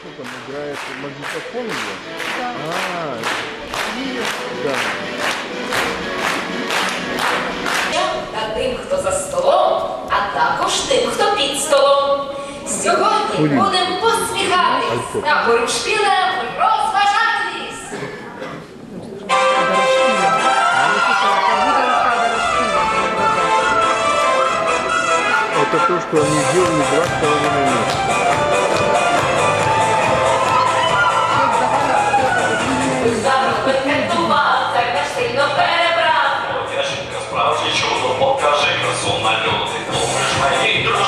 что там играет магнитофон? Да. А, да. та тим, хто за столом, а також тим, хто під столом. Сьогодні будемо посміхатись та порушпілем розважатись. Это то, что они сделали два с половиной месяца.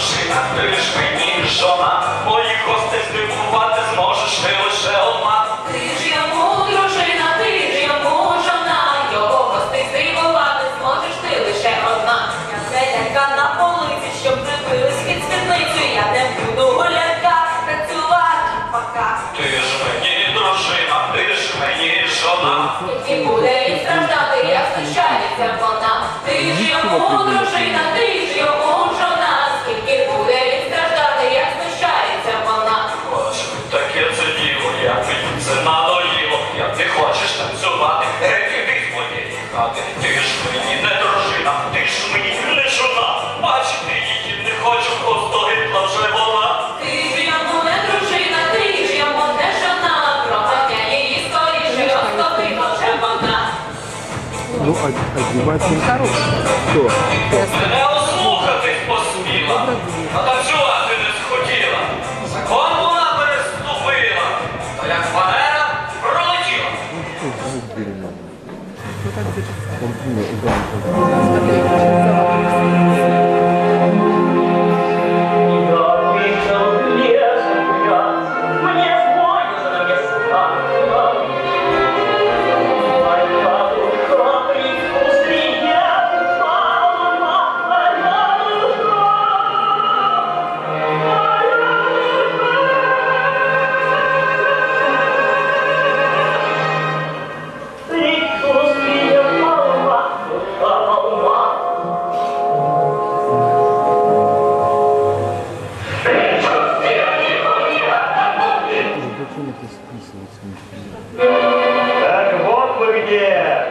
Мені ти ж мені жона. Моїх гостей здивувати зможеш ти лише одна. Ти ж йому дружина, ти ж йому жона. Його гостей здивувати зможеш ти лише одна. Я селянка на полиці, щоб прибились під спідницю. Я не буду гуляка, танцювати пока. Ти ж мені дружина, ти ж мені жона. Тільки буде він страждати, як знущається вона. Ти ж йому дружина, ти Ну, одевать не Кто? Не это списывать смешно? Так вот вы где.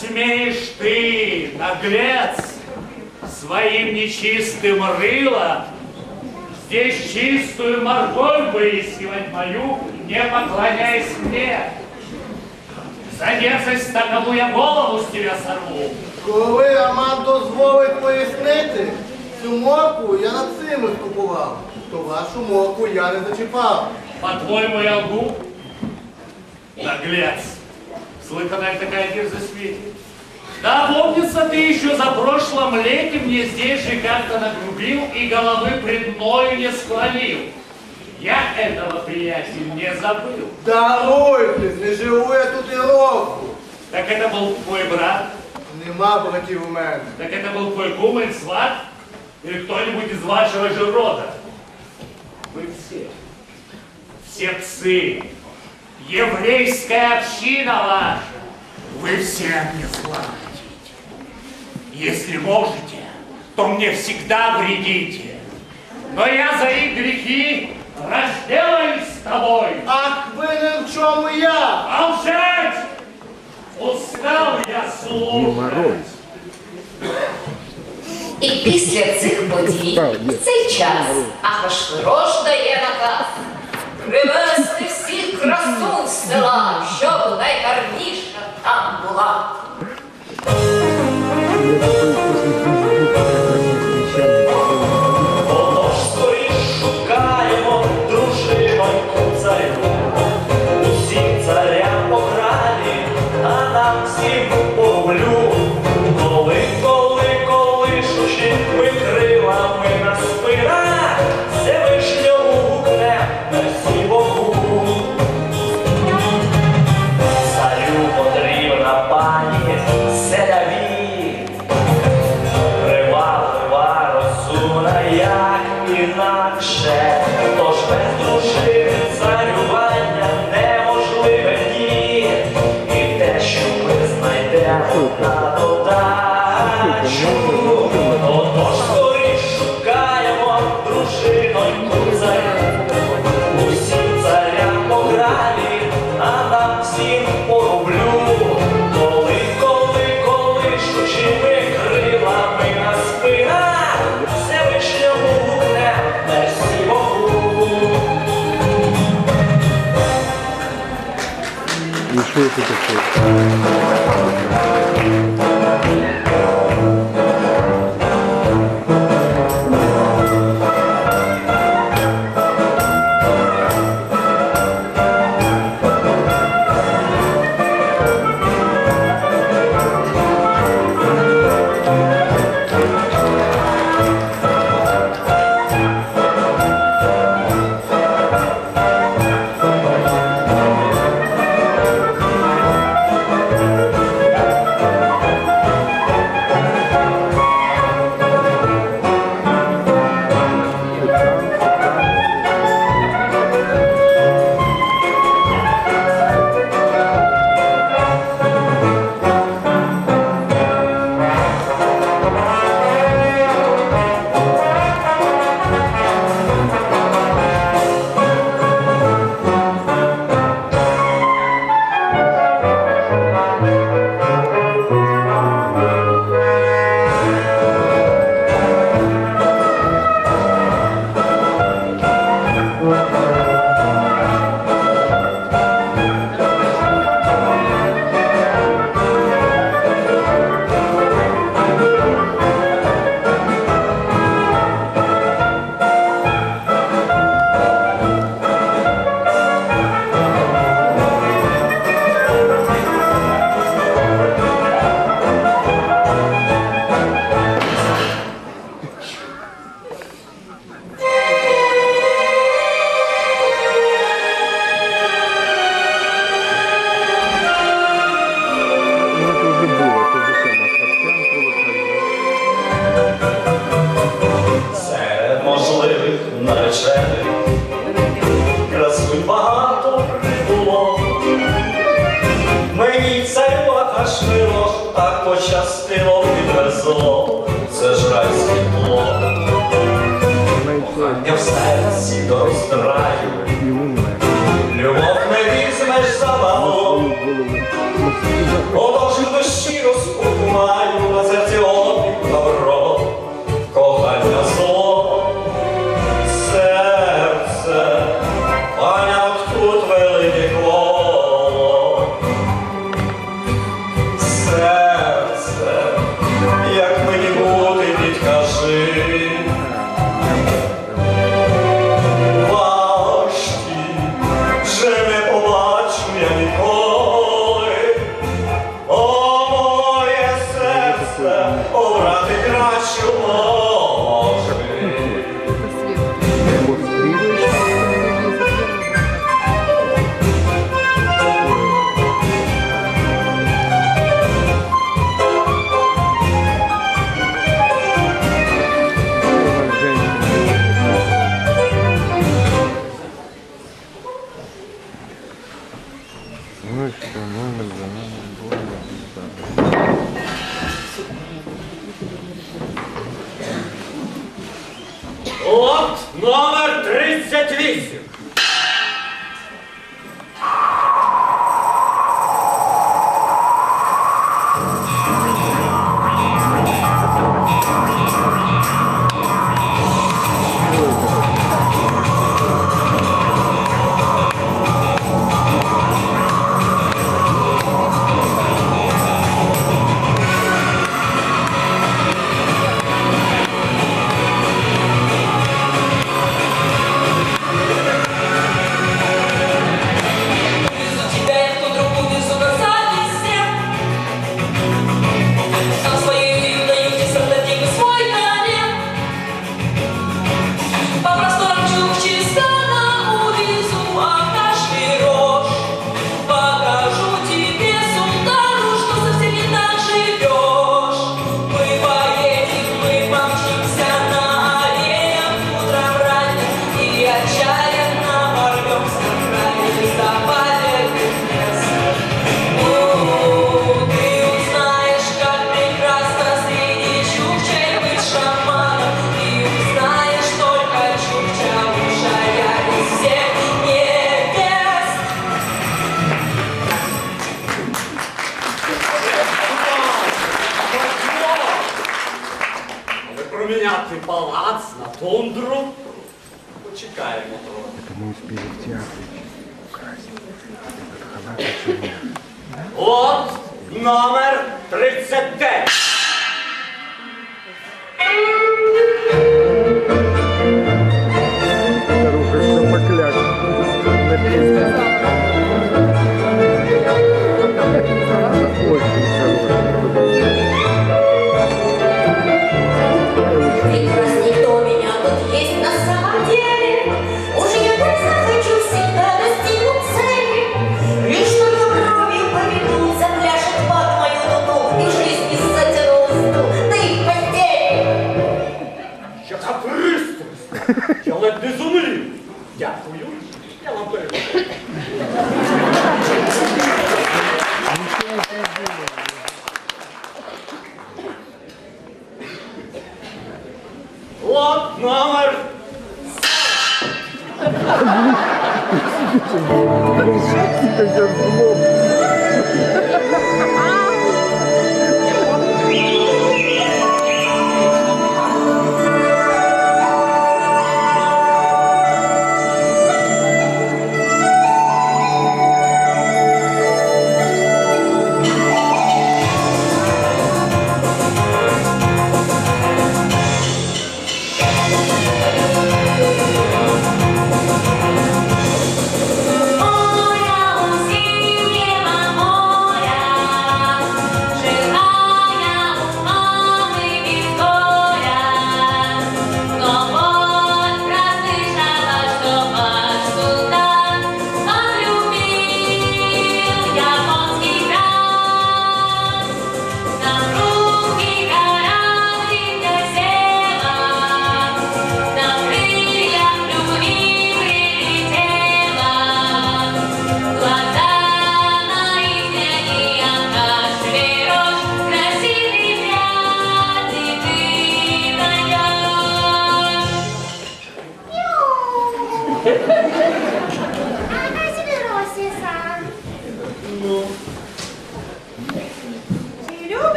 Смеешь ты, наглец, своим нечистым рылом здесь чистую морковь выискивать мою, не поклоняясь мне? За дерзость такову я голову с тебя сорву. Коли Роман дозволить пояснити, цю морку я над цими купував, то вашу морку я не зачіпав. По-твоему, я лгу? Наглец! Слыханная такая дерзость светит. Да помнится ты еще за прошлым летом мне здесь же как-то нагрубил и головы пред мною не склонил. Я этого, приятель, не забыл. Даруй, блин, не живу я тут и року. Так это был твой брат? Нема братів у мене. Так это был твой кумир, сват? Или кто-нибудь из вашего же рода? Вы все. Все псы еврейская община ваша, вы все мне платите. Если можете, то мне всегда вредите. Но я за их грехи разделаюсь с тобой. Ах, винен в чем я? Молчать! Устал я слушать. И після цих подій в цей час Ахашвирош дає наказ привезти красу села, щоб найгарніша там була. ということ。Ми що ми за нами будемо бізнати. Лот номер 38. Thank. про почекаємо трохи. Ми в театрі. От номер 39.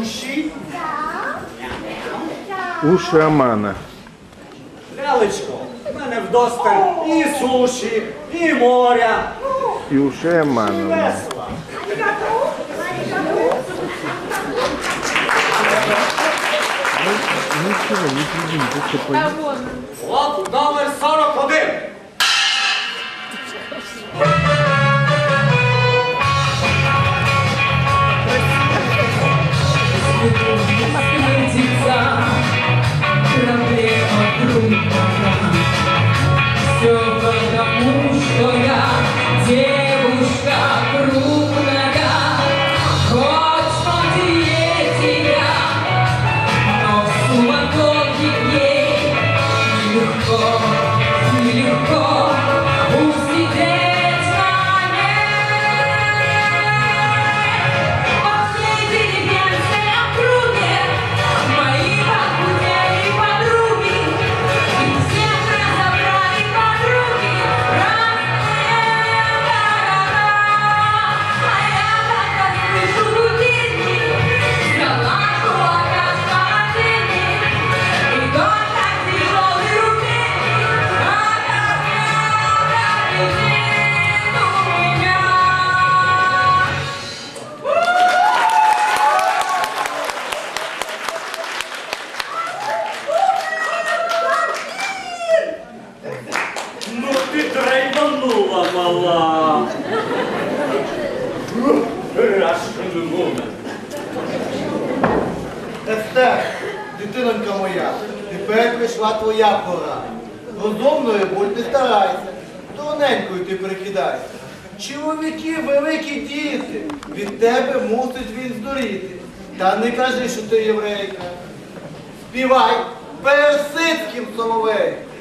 Уші. Уші Амана. Лялечко, в мене вдосталь і суші, і моря. І уші Амана. Весело. Ну, ну, Нічого, не От номер 41. Rush from. Естер, дитинонька моя, тепер прийшла твоя пора. Розумною будь не старайся, тоненькою ти прикидайся. Чоловіки, великі діти, від тебе мусить він здуріти. Та не кажи, що ти єврейка. Співай персидським соловейком.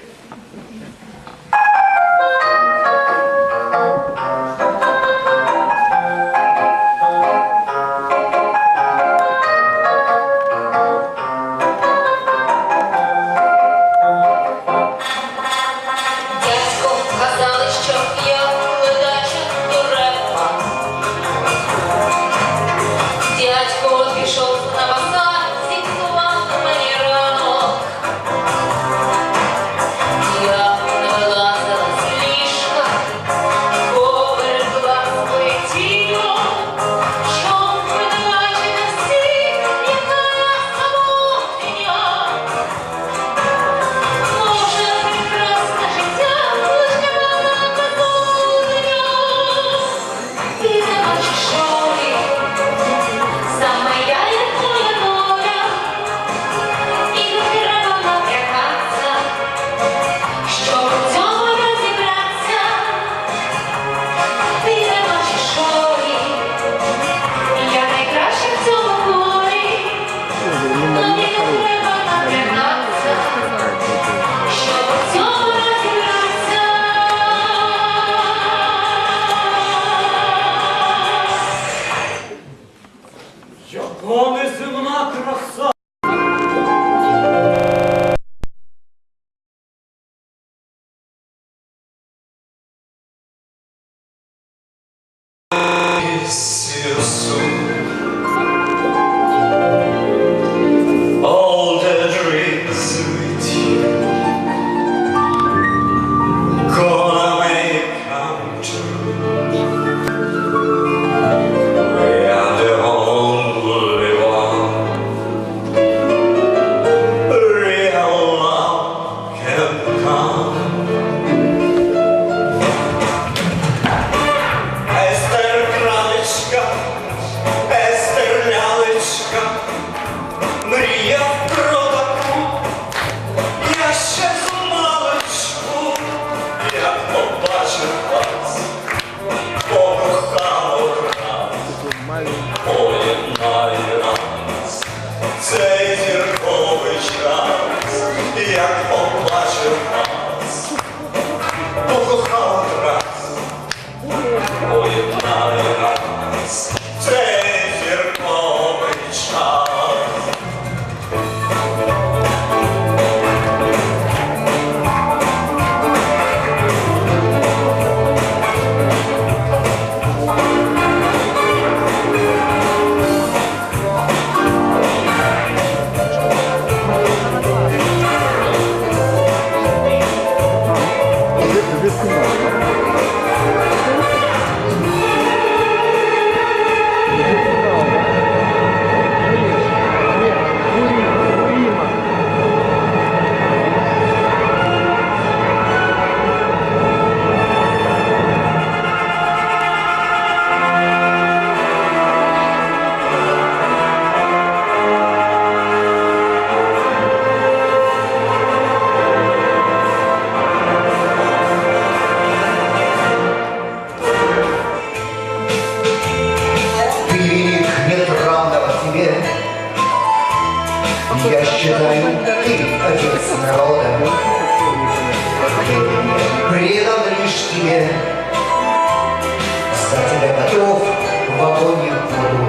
новогоднюю пору.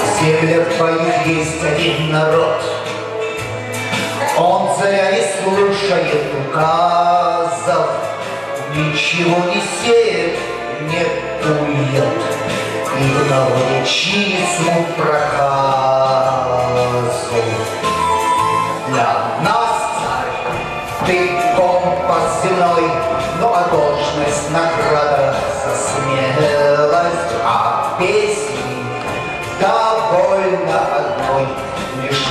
В землях твоих есть один народ, Он царя не слушает указов, Ничего не сеет, не кует, И в новолечицу проказу. Для нас ты компас земной, но ну, а должность награда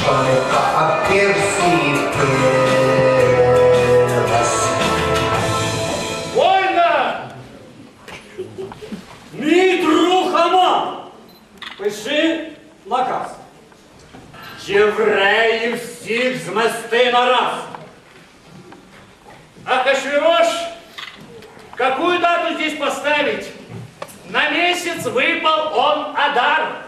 шалыта оперсипелась. А Вольно! Митрухама! Пиши наказ. Євреїв всіх змести на раз. А Хашвирош, какую дату здесь поставить? На месяц выпал он Адар.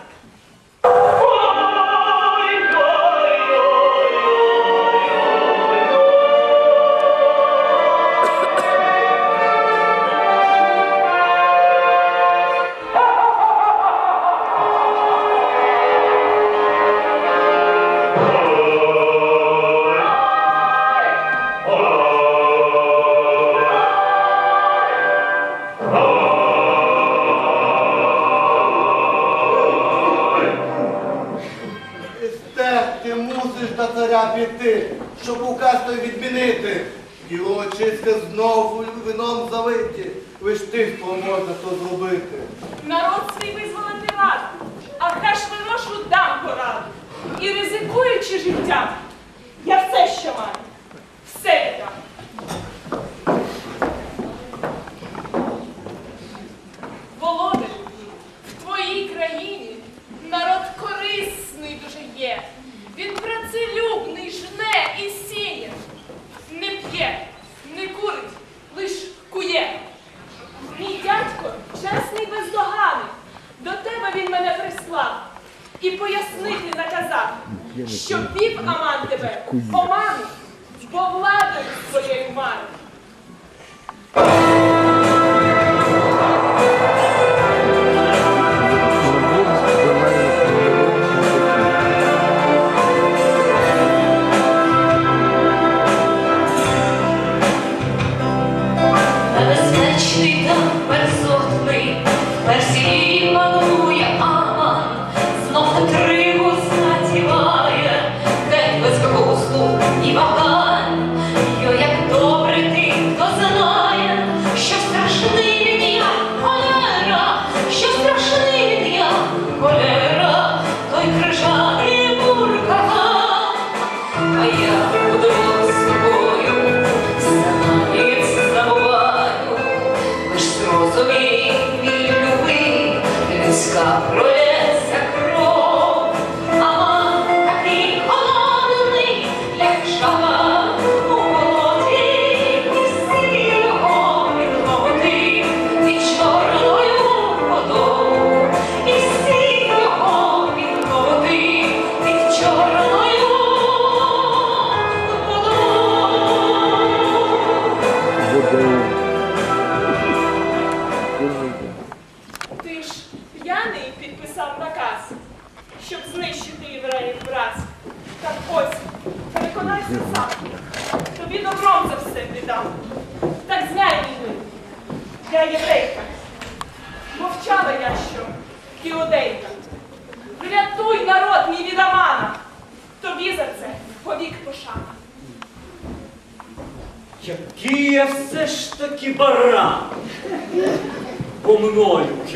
Виті, ви ж тих, хто можна то зробити. Народ свій визволити рад, а хаш виношу дам пораду. І ризикуючи життя, я все, ще маю.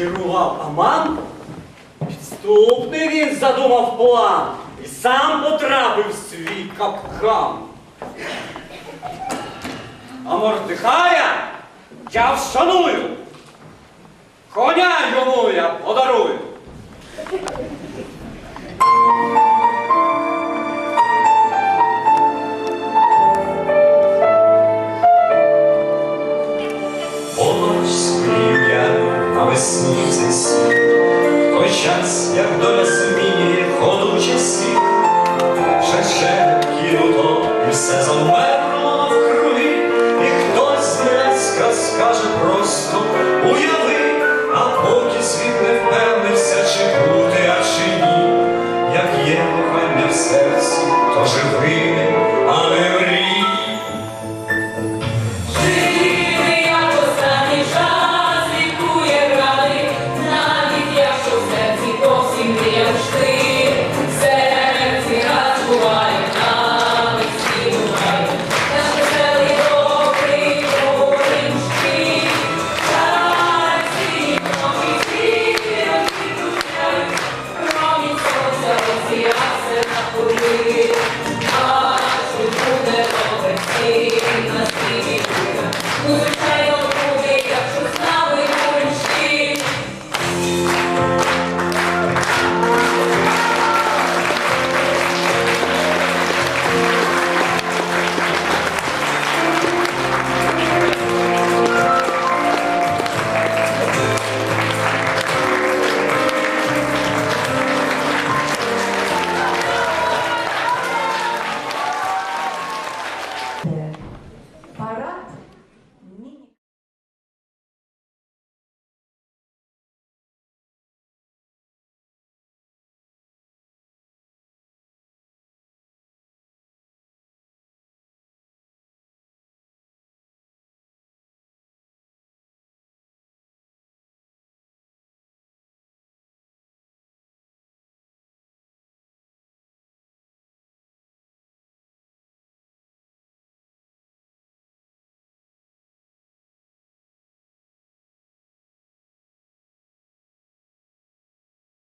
керував Аман, підступний він задумав план і сам потрапив в свій капкан. А Мордихая я вшаную. Коня йому я подарую. весні цей світ, той час, як доля змінює ходу часів, шерше кинуто і все замерло в крові, і хтось знецька скаже просто уяви, а поки світ не впевнився, чи бути, а чи ні, як є кохання в серці, то живи.